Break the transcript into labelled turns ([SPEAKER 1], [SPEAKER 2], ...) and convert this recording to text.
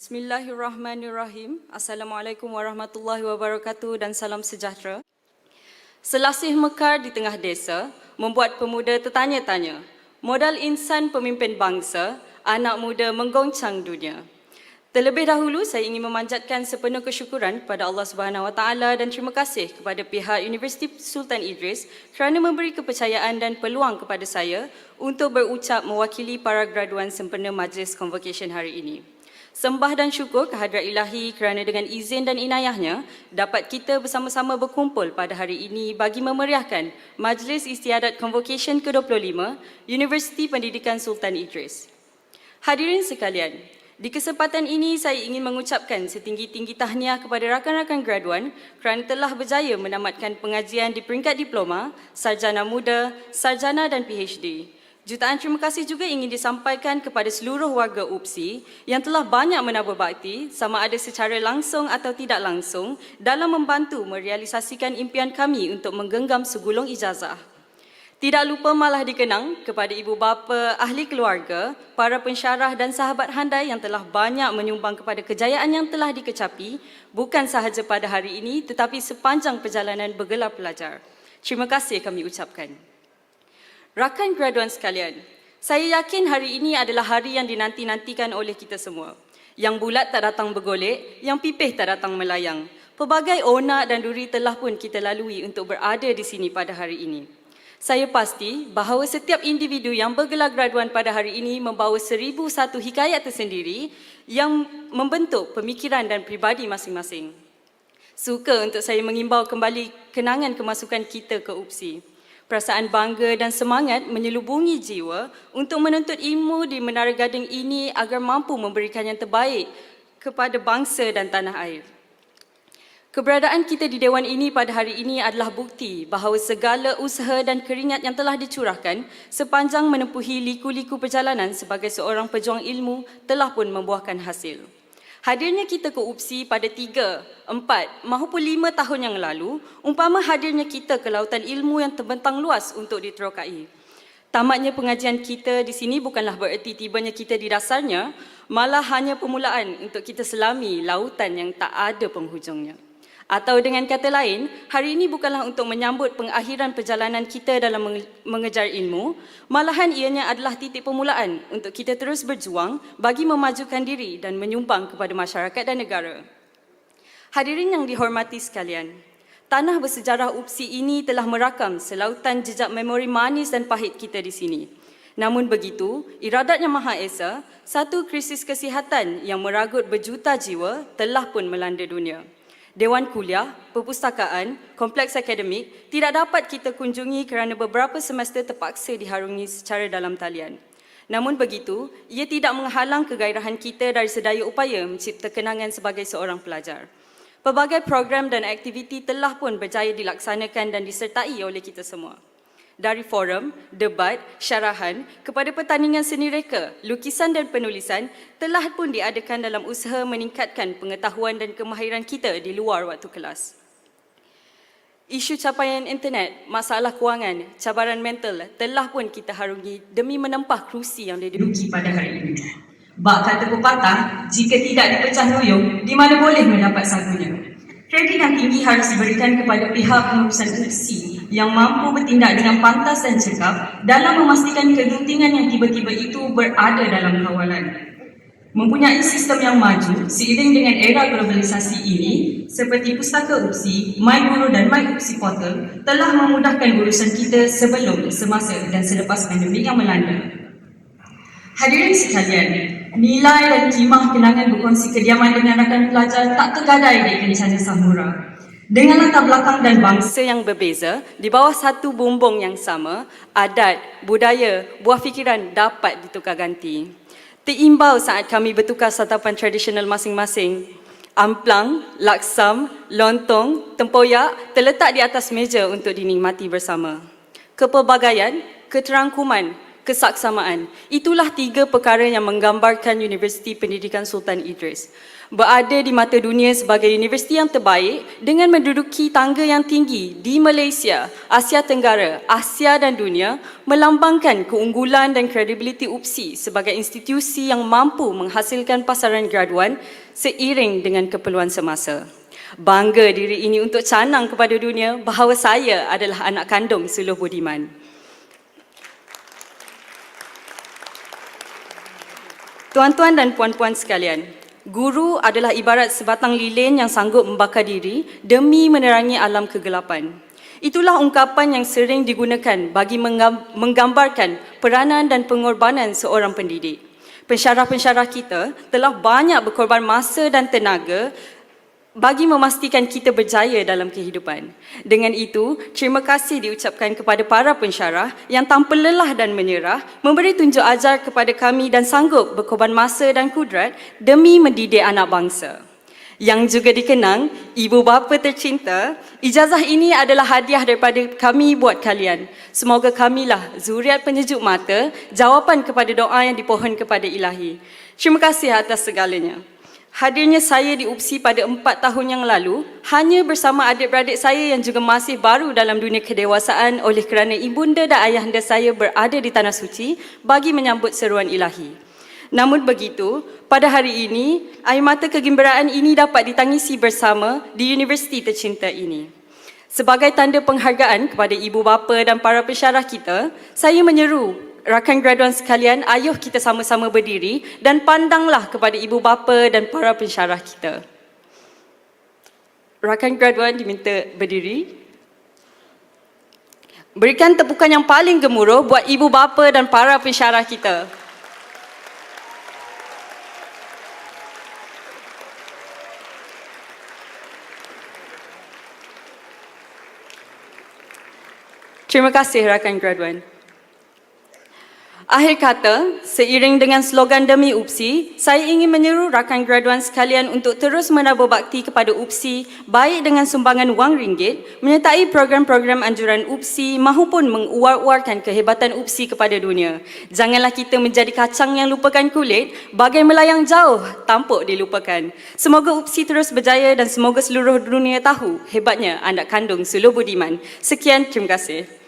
[SPEAKER 1] Bismillahirrahmanirrahim. Assalamualaikum warahmatullahi wabarakatuh dan salam sejahtera. Selasih mekar di tengah desa membuat pemuda tertanya-tanya. Modal insan pemimpin bangsa, anak muda menggoncang dunia. Terlebih dahulu saya ingin memanjatkan sepenuh kesyukuran kepada Allah Subhanahu Wa Taala dan terima kasih kepada pihak Universiti Sultan Idris kerana memberi kepercayaan dan peluang kepada saya untuk berucap mewakili para graduan sempena majlis convocation hari ini. Sembah dan syukur kehadrat ilahi kerana dengan izin dan inayahnya dapat kita bersama-sama berkumpul pada hari ini bagi memeriahkan Majlis Istiadat Convocation ke-25 Universiti Pendidikan Sultan Idris. Hadirin sekalian, di kesempatan ini saya ingin mengucapkan setinggi-tinggi tahniah kepada rakan-rakan graduan kerana telah berjaya menamatkan pengajian di peringkat diploma, sarjana muda, sarjana dan PhD. Jutaan terima kasih juga ingin disampaikan kepada seluruh warga UPSI yang telah banyak menabur bakti sama ada secara langsung atau tidak langsung dalam membantu merealisasikan impian kami untuk menggenggam segulung ijazah. Tidak lupa malah dikenang kepada ibu bapa, ahli keluarga, para pensyarah dan sahabat handai yang telah banyak menyumbang kepada kejayaan yang telah dikecapi bukan sahaja pada hari ini tetapi sepanjang perjalanan bergelar pelajar. Terima kasih kami ucapkan. Rakan graduan sekalian, saya yakin hari ini adalah hari yang dinanti-nantikan oleh kita semua. Yang bulat tak datang bergolek, yang pipih tak datang melayang. Pelbagai onak dan duri telah pun kita lalui untuk berada di sini pada hari ini. Saya pasti bahawa setiap individu yang bergelar graduan pada hari ini membawa seribu satu hikayat tersendiri yang membentuk pemikiran dan pribadi masing-masing. Suka untuk saya mengimbau kembali kenangan kemasukan kita ke UPSI. Perasaan bangga dan semangat menyelubungi jiwa untuk menuntut ilmu di Menara Gading ini agar mampu memberikan yang terbaik kepada bangsa dan tanah air. Keberadaan kita di Dewan ini pada hari ini adalah bukti bahawa segala usaha dan keringat yang telah dicurahkan sepanjang menempuhi liku-liku perjalanan sebagai seorang pejuang ilmu telah pun membuahkan hasil. Hadirnya kita ke UPSI pada tiga, empat maupun lima tahun yang lalu, umpama hadirnya kita ke lautan ilmu yang terbentang luas untuk diterokai. Tamatnya pengajian kita di sini bukanlah bererti tibanya kita di dasarnya, malah hanya permulaan untuk kita selami lautan yang tak ada penghujungnya. Atau dengan kata lain, hari ini bukanlah untuk menyambut pengakhiran perjalanan kita dalam mengejar ilmu, malahan ianya adalah titik permulaan untuk kita terus berjuang bagi memajukan diri dan menyumbang kepada masyarakat dan negara. Hadirin yang dihormati sekalian, tanah bersejarah UPSI ini telah merakam selautan jejak memori manis dan pahit kita di sini. Namun begitu, iradatnya Maha Esa, satu krisis kesihatan yang meragut berjuta jiwa telah pun melanda dunia. Dewan Kuliah, Perpustakaan, Kompleks Akademik tidak dapat kita kunjungi kerana beberapa semester terpaksa diharungi secara dalam talian. Namun begitu, ia tidak menghalang kegairahan kita dari sedaya upaya mencipta kenangan sebagai seorang pelajar. Pelbagai program dan aktiviti telah pun berjaya dilaksanakan dan disertai oleh kita semua dari forum, debat, syarahan kepada pertandingan seni reka, lukisan dan penulisan telah pun diadakan dalam usaha meningkatkan pengetahuan dan kemahiran kita di luar waktu kelas. Isu capaian internet, masalah kewangan, cabaran mental telah pun kita harungi demi menempah kerusi yang diduduki pada hari ini. Bak kata pepatah, jika tidak dipecah loyong, di mana boleh mendapat sagunya? Kredit yang tinggi harus diberikan kepada pihak pengurusan kursi yang mampu bertindak dengan pantas dan cekap dalam memastikan kegentingan yang tiba-tiba itu berada dalam kawalan. Mempunyai sistem yang maju seiring dengan era globalisasi ini seperti Pustaka UPSI, MyGuru dan MyUPSI Portal telah memudahkan urusan kita sebelum, semasa dan selepas pandemik yang melanda. Hadirin sekalian, nilai dan kimah kenangan berkongsi kediaman dengan rakan pelajar tak tergadai di kencana Samura. Dengan latar belakang dan bangsa yang berbeza, di bawah satu bumbung yang sama, adat, budaya, buah fikiran dapat ditukar ganti. Terimbau saat kami bertukar santapan tradisional masing-masing. Amplang, laksam, lontong, tempoyak terletak di atas meja untuk dinikmati bersama. Kepelbagaian, keterangkuman, kesaksamaan. Itulah tiga perkara yang menggambarkan Universiti Pendidikan Sultan Idris. Berada di mata dunia sebagai universiti yang terbaik dengan menduduki tangga yang tinggi di Malaysia, Asia Tenggara, Asia dan dunia melambangkan keunggulan dan kredibiliti UPSI sebagai institusi yang mampu menghasilkan pasaran graduan seiring dengan keperluan semasa. Bangga diri ini untuk canang kepada dunia bahawa saya adalah anak kandung Suluh Budiman. Tuan-tuan dan puan-puan sekalian, guru adalah ibarat sebatang lilin yang sanggup membakar diri demi menerangi alam kegelapan. Itulah ungkapan yang sering digunakan bagi menggam- menggambarkan peranan dan pengorbanan seorang pendidik. Pensyarah-pensyarah kita telah banyak berkorban masa dan tenaga bagi memastikan kita berjaya dalam kehidupan. Dengan itu, terima kasih diucapkan kepada para pensyarah yang tanpa lelah dan menyerah memberi tunjuk ajar kepada kami dan sanggup berkorban masa dan kudrat demi mendidik anak bangsa. Yang juga dikenang, ibu bapa tercinta, ijazah ini adalah hadiah daripada kami buat kalian. Semoga kamilah zuriat penyejuk mata, jawapan kepada doa yang dipohon kepada ilahi. Terima kasih atas segalanya. Hadirnya saya di UPSI pada empat tahun yang lalu hanya bersama adik-beradik saya yang juga masih baru dalam dunia kedewasaan oleh kerana ibunda dan ayahanda saya berada di Tanah Suci bagi menyambut seruan ilahi. Namun begitu, pada hari ini, air mata kegembiraan ini dapat ditangisi bersama di universiti tercinta ini. Sebagai tanda penghargaan kepada ibu bapa dan para pensyarah kita, saya menyeru rakan graduan sekalian, ayuh kita sama-sama berdiri dan pandanglah kepada ibu bapa dan para pensyarah kita. Rakan graduan diminta berdiri. Berikan tepukan yang paling gemuruh buat ibu bapa dan para pensyarah kita. Terima kasih rakan graduan. Akhir kata, seiring dengan slogan demi UPSI, saya ingin menyeru rakan graduan sekalian untuk terus menabur bakti kepada UPSI baik dengan sumbangan wang ringgit, menyertai program-program anjuran UPSI mahupun menguar-uarkan kehebatan UPSI kepada dunia. Janganlah kita menjadi kacang yang lupakan kulit, bagai melayang jauh, tampuk dilupakan. Semoga UPSI terus berjaya dan semoga seluruh dunia tahu hebatnya anak kandung Suluh Budiman. Sekian, terima kasih.